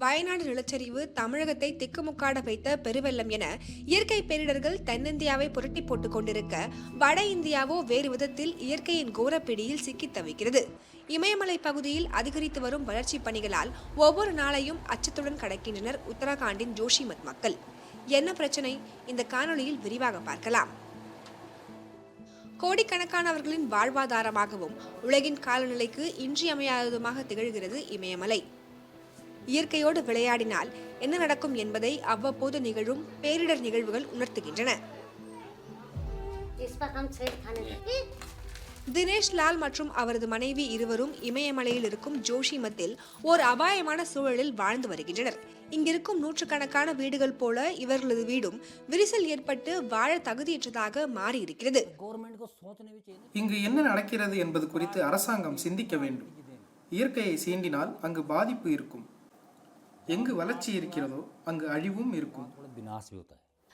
வயநாடு நிலச்சரிவு தமிழகத்தை திக்குமுக்காட வைத்த பெருவெள்ளம் என இயற்கை பேரிடர்கள் தென்னிந்தியாவை புரட்டி போட்டுக் கொண்டிருக்க வட இந்தியாவோ வேறு விதத்தில் இயற்கையின் கோரப்பிடியில் சிக்கித் தவிக்கிறது. இமயமலை பகுதியில் அதிகரித்து வரும் வளர்ச்சிப் பணிகளால் ஒவ்வொரு நாளையும் அச்சத்துடன் கடக்கின்றனர் உத்தரகாண்டின் ஜோஷிமத் மக்கள். என்ன பிரச்சனை? இந்த காணொலியில் விரிவாக பார்க்கலாம். கோடிக்கணக்கானவர்களின் வாழ்வாதாரமாகவும் உலகின் காலநிலைக்கு இன்றியமையாததுமாக திகழ்கிறது இமயமலை. இயற்கையோடு விளையாடினால் என்ன நடக்கும் என்பதை அவ்வப்போது நிகழும் பேரிடர் நிகழ்வுகள் உணர்த்துகின்றன. தினேஷ் லால் மற்றும் அவரது மனைவி இருவரும் இமயமலையில் இருக்கும் ஜோஷி ஓர் அபாயமான சூழலில் வாழ்ந்து வருகின்றனர். இங்கிருக்கும் நூற்றுக்கணக்கான வீடுகள் போல இவர்களது வீடும் விரிசல் ஏற்பட்டு வாழ தகுதியற்றதாக மாறியிருக்கிறது. இங்கு என்ன நடக்கிறது என்பது குறித்து அரசாங்கம் சிந்திக்க வேண்டும். இயற்கையை சீண்டினால் அங்கு பாதிப்பு இருக்கும். எங்கு வளர்ச்சி இருக்கிறதோ அங்கு அழிவும் இருக்கும்.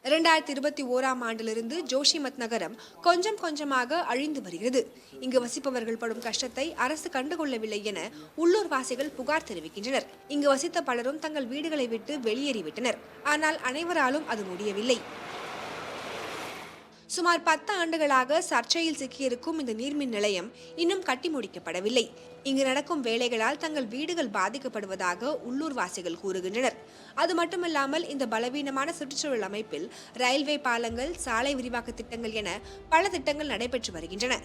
இரண்டாயிரத்தி இருபத்தி ஓராம் ஆண்டிலிருந்து ஜோஷிமத் நகரம் கொஞ்சம் கொஞ்சமாக அழிந்து வருகிறது. இங்கு வசிப்பவர்கள் படும் கஷ்டத்தை அரசு கண்டுகொள்ளவில்லை என உள்ளூர் வாசிகள் புகார் தெரிவிக்கின்றனர். இங்கு வசித்த பலரும் தங்கள் வீடுகளை விட்டு வெளியேறிவிட்டனர். ஆனால் அனைவராலும் அது முடியவில்லை. சுமார் பத்து ஆண்டுகளாக சர்ச்சையில் சிக்கியிருக்கும் இந்த நீர்மின் நிலையம் இன்னும் கட்டி முடிக்கப்படவில்லை. இங்கு நடக்கும் வேலைகளால் தங்கள் வீடுகள் பாதிக்கப்படுவதாக உள்ளூர்வாசிகள் கூறுகின்றனர். அது மட்டுமல்லாமல் இந்த பலவீனமான சுற்றுச்சூழல் அமைப்பில் ரயில்வே பாலங்கள் சாலை விரிவாக்க திட்டங்கள் என பல திட்டங்கள் நடைபெற்று வருகின்றன.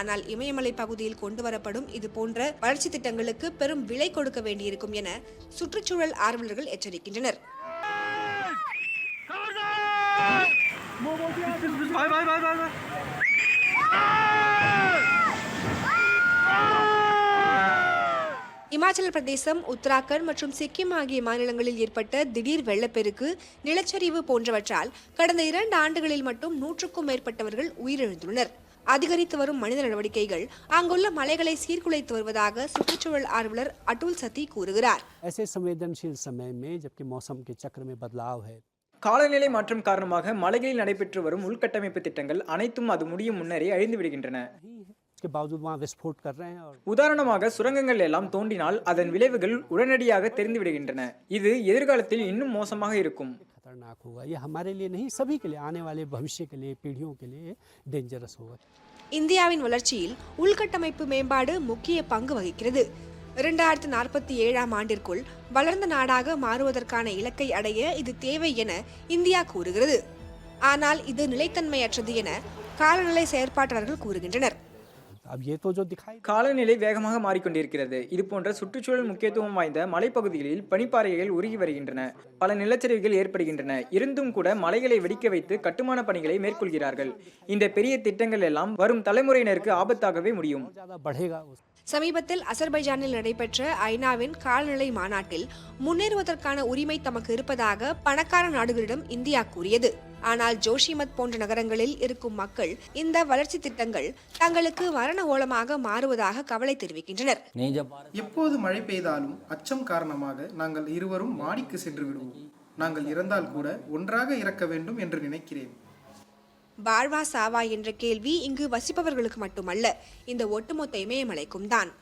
ஆனால் இமயமலை பகுதியில் கொண்டு வரப்படும் இது போன்ற வளர்ச்சி திட்டங்களுக்கு பெரும் விலை கொடுக்க வேண்டியிருக்கும் என சுற்றுச்சூழல் ஆர்வலர்கள் எச்சரிக்கின்றனர். இமாச்சல பிரதேசம் உத்தராகண்ட் மற்றும் சிக்கிம் ஆகிய மாநிலங்களில் ஏற்பட்ட திடீர் வெள்ளப்பெருக்கு நிலச்சரிவு போன்றவற்றால் கடந்த இரண்டு ஆண்டுகளில் மட்டும் நூற்றுக்கும் மேற்பட்டவர்கள் உயிரிழந்துள்ளனர். அதிகரித்து வரும் மனித நடவடிக்கைகள் அங்குள்ள மலைகளை சீர்குலைத்து வருவதாக சுற்றுச்சூழல் ஆர்வலர் அட்டுல் சதி கூறுகிறார். காலநிலை மாற்றம் காரணமாக மலைகளில் நடைபெற்று வரும் உள்கட்டமைப்பு திட்டங்கள் அனைத்தும் அது முடியும் முன்னரே அழிந்து விடுகின்றன. உதாரணமாக சுரங்கங்கள் எல்லாம் தோண்டினால் அதன் விளைவுகள் உடனடியாக தெரிந்து விடுகின்றன. இது எதிர்காலத்தில் இன்னும் மோசமாக இருக்கும். இந்தியாவின் வளர்ச்சியில் உள்கட்டமைப்பு மேம்பாடு முக்கிய பங்கு வகிக்கிறது. இரண்டாயிரத்து நாற்பத்தி ஏழாம் ஆண்டிற்குள் வளர்ந்த நாடாக மாறுவதற்கான இலக்கை அடைய இது தேவை என இந்தியா கூறுகிறது. ஆனால் இது நிலைத்தன்மையற்றது என காலநிலை செயற்பாட்டாளர்கள் கூறுகின்றனர். காலநிலை வேகமாக மாறிக்கொண்டிருக்கிறது. இது போன்ற சுற்றுச்சூழல் முக்கியத்துவம் வாய்ந்த மலைப்பகுதிகளில் பனிப்பாறைகள் உருகி வருகின்றன. பல நிலச்சரிவுகள் ஏற்படுகின்றன. இருந்தும் கூட மலைகளை வெடிக்க வைத்து கட்டுமான பணிகளை மேற்கொள்கிறார்கள். இந்த பெரிய திட்டங்கள் எல்லாம் வரும் தலைமுறையினருக்கு ஆபத்தாகவே முடியும். சமீபத்தில் அசர்பைஜானில் நடைபெற்ற ஐநாவின் காலநிலை மாநாட்டில் முன்னேறுவதற்கான உரிமை தமக்கு இருப்பதாக பணக்கார நாடுகளிடம் இந்தியா கூறியது. ஆனால் ஜோஷிமத் போன்ற நகரங்களில் இருக்கும் மக்கள் இந்த வளர்ச்சி திட்டங்கள் தங்களுக்கு மரண ஓலமாக மாறுவதாக கவலை தெரிவிக்கின்றனர். எப்போது மழை பெய்தாலும் அச்சம் காரணமாக நாங்கள் இருவரும் மாடிக்கு சென்று விடுவோம். நாங்கள் இறந்தால் கூட ஒன்றாக இறக்க வேண்டும் என்று நினைக்கிறேன். வாழ்வா சாவா என்ற கேள்வி இங்கு வசிப்பவர்களுக்கு மட்டுமல்ல இந்த ஒட்டுமொத்த இமயமலைக்கும் தான்.